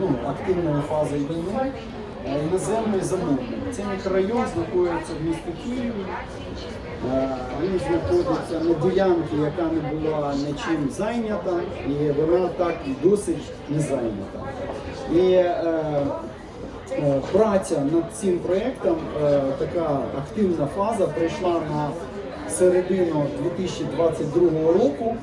ну, активної фази війни, е, іноземний замовник. Цей мікрорайон знаходиться в місті Києві. Е, Він знаходиться на ділянці, яка не була нічим зайнята, і вона так і досить не зайнята. І е, Е, Праця над цим проєктом, е, така активна фаза прийшла на середину 2022 року.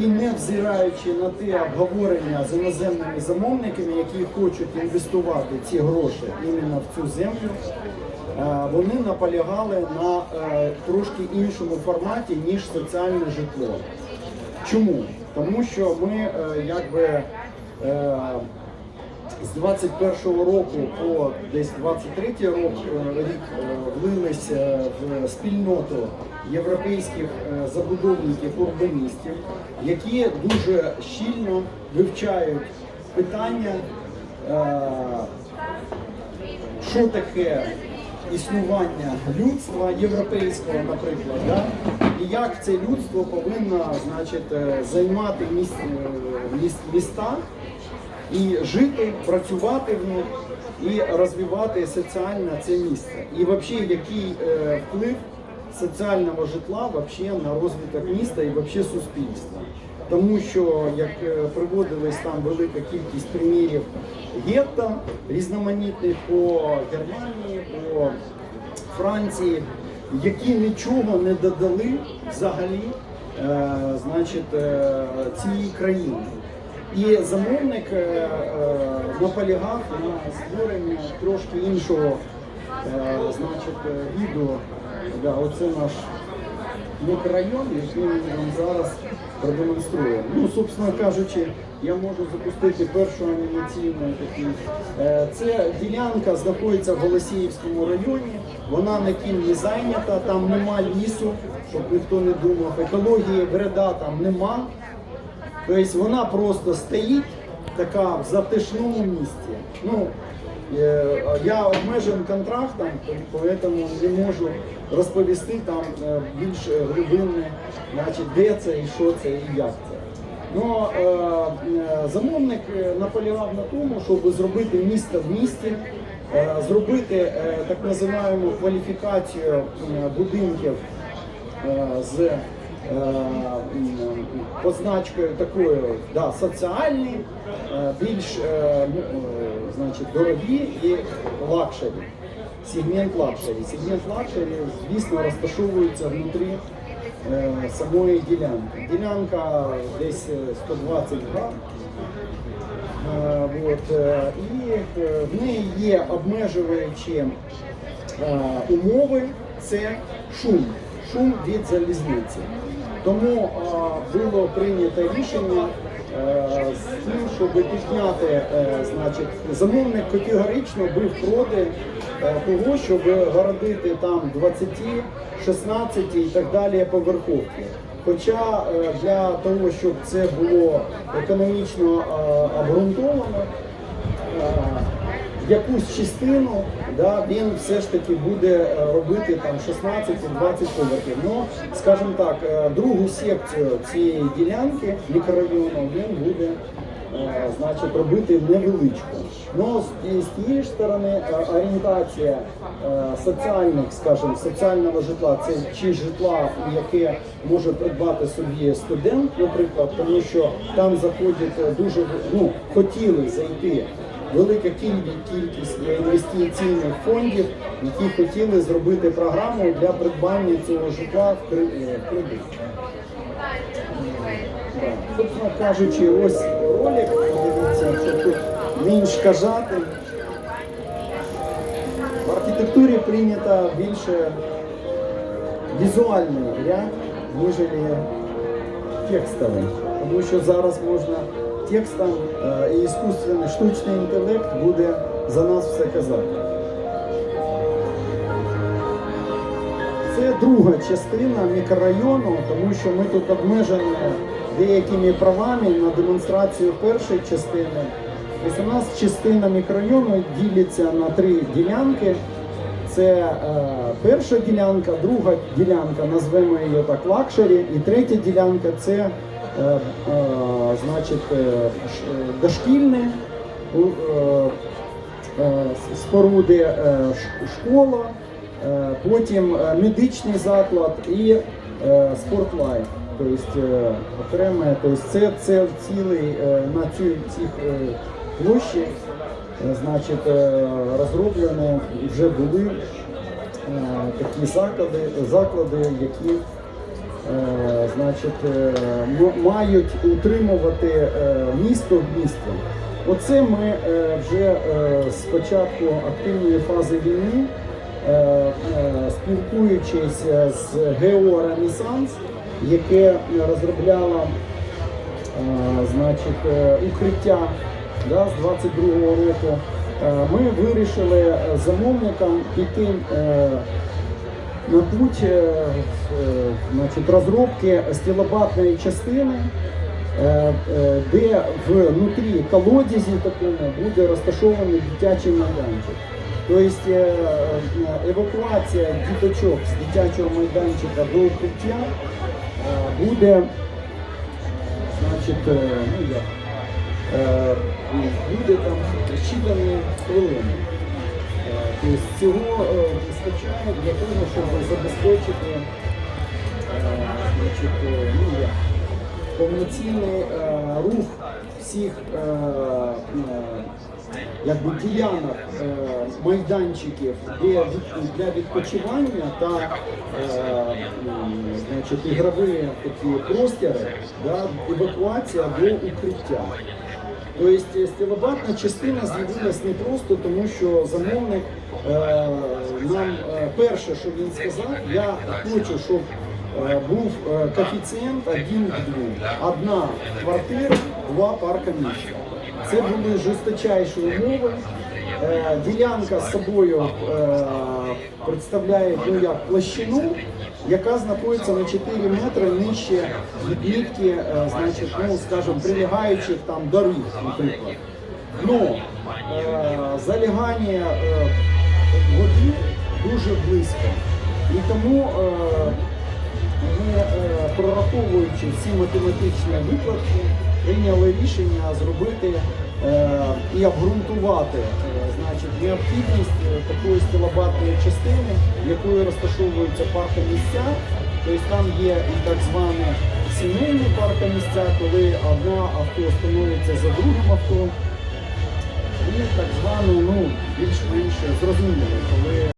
І не взираючи на те обговорення з іноземними замовниками, які хочуть інвестувати ці гроші іменно в цю землю, е, вони наполягали на е, трошки іншому форматі, ніж соціальне житло. Чому? Тому що ми е, якби з 21-го року по десь 23-й рок, е, рік е, влилися в спільноту європейських е, забудовників урбаністів, які дуже щільно вивчають питання, що таке існування людства європейського, наприклад, да? і як це людство повинно значить, займати міс- міста і жити, працювати в них і розвивати соціально це місце. І взагалі, який е, вплив соціального житла вообще на розвиток міста і вообще суспільства. Тому що, як е, приводились там велика кількість примірів гетто різноманітних по Германії, по Франції, які нічого не додали взагалі е, значить, е, цій країні. І замовник е, е, наполягав на створення трошки іншого е, значить, відео. Да, оце наш мікрорайон, який ми вам зараз продемонструємо. Ну, собственно кажучи, я можу запустити першу анімаційну таку. Це ділянка знаходиться в Голосіївському районі. Вона ніким не зайнята, там нема лісу, щоб ніхто не думав. Екології вреда там нема. Тобто вона просто стоїть така в затишному місці. Ну, е, я обмежен контрактом, тому не можу розповісти там е, більш глибинне, значить, де це і що це і як це. Ну, е, замовник наполягав на тому, щоб зробити місто в місті, зробити так називаємо кваліфікацію будинків з позначкою такою да, соціальні, е, більш е, ну, е, значить, дорогі і лакшері. Сегмент лакшері. Сегмент лакшері, звісно, розташовується внутрі е, самої ділянки. Ділянка десь е, 120 грам. Е, от, е, і е, в неї є обмежуючі е, умови, це шум, шум від залізниці. Тому е, було прийнято рішення е, з тим, щоб підняти, е, значить, замовник категорично був проти того, щоб городити там 20, 16 і так далі поверховки. Хоча для того, щоб це було економічно обґрунтовано, якусь частину да, він все ж таки буде е, робити там 16-20 поверхів. Ну, скажімо так, е, другу секцію цієї ділянки мікрорайону він буде е, значить, робити невеличку. Ну, з, тієї ж сторони орієнтація соціальних, скажімо, соціального житла, це чи житла, яке може придбати собі студент, наприклад, тому що там заходять дуже ну, хотіли зайти велика кіль- кількість інвестиційних фондів, які хотіли зробити програму для придбання цього житла в е, кредит. Собственно кажучи, ось ролик, подивіться, що тут менш кажати. В архітектурі прийнято більше візуальний ряд, ніж текстовий. Тому що зараз можна текстом е, і іскусственний штучний інтелект буде за нас все казати. Це друга частина мікрорайону, тому що ми тут обмежені деякими правами на демонстрацію першої частини. Тобто у нас частина мікрорайону ділиться на три ділянки. Це е, перша ділянка, друга ділянка, назвемо її так лакшері, і третя ділянка це значить, дошкільне споруди школа, потім медичний заклад і е, спортлайф. Тобто е, окреме, тобто це, це цілий е, на цих е, площі, значить, розроблені вже були такі заклади, заклади, які значить, е, мають утримувати е, місто містом. Оце ми е, вже е, з початку активної фази війни, е, е, спілкуючись е, з ГЕО Ренесанс, яке розробляло е, значить, е, укриття да, з 22-го року, е, ми вирішили е, замовникам піти на путь е, е, значить, розробки стілобатної частини, е, де внутрі колодязі такому буде розташований дитячий майданчик. Тобто евакуація діточок з дитячого майданчика до укриття буде значить, ну як, буде там хвилини. Тобто цього е, вистачає для того, щоб забезпечити е, значить, е, ну, повноцінний рух всіх якби, ділянок майданчиків де для відпочивання та значить, ігрові такі простори, да, евакуація до укриття. Тобто стілобатна частина з'явилась не просто тому, що замовник е, нам е, перше, що він сказав, я хочу, щоб е, був е, коефіцієнт 1 к 2. Одна квартира, два парка місця. Це були жорсточайші умови. Е, ділянка з собою е, представляє ну, як площину, яка знаходиться на 4 метри нижче відмітки, е, значить, ну, скажімо, прилягаючих там доріг, наприклад. Но е, залягання е, води дуже близько. І тому ми, прораховуючи всі математичні викладки, прийняли рішення зробити і обґрунтувати е, значить, необхідність е, такої стилобатної частини, якою розташовуються паркомісця. Тобто там є і так звані сімейні паркомісця, коли одне авто становиться за другим авто. І так зване, ну, більш-менш зрозуміло, коли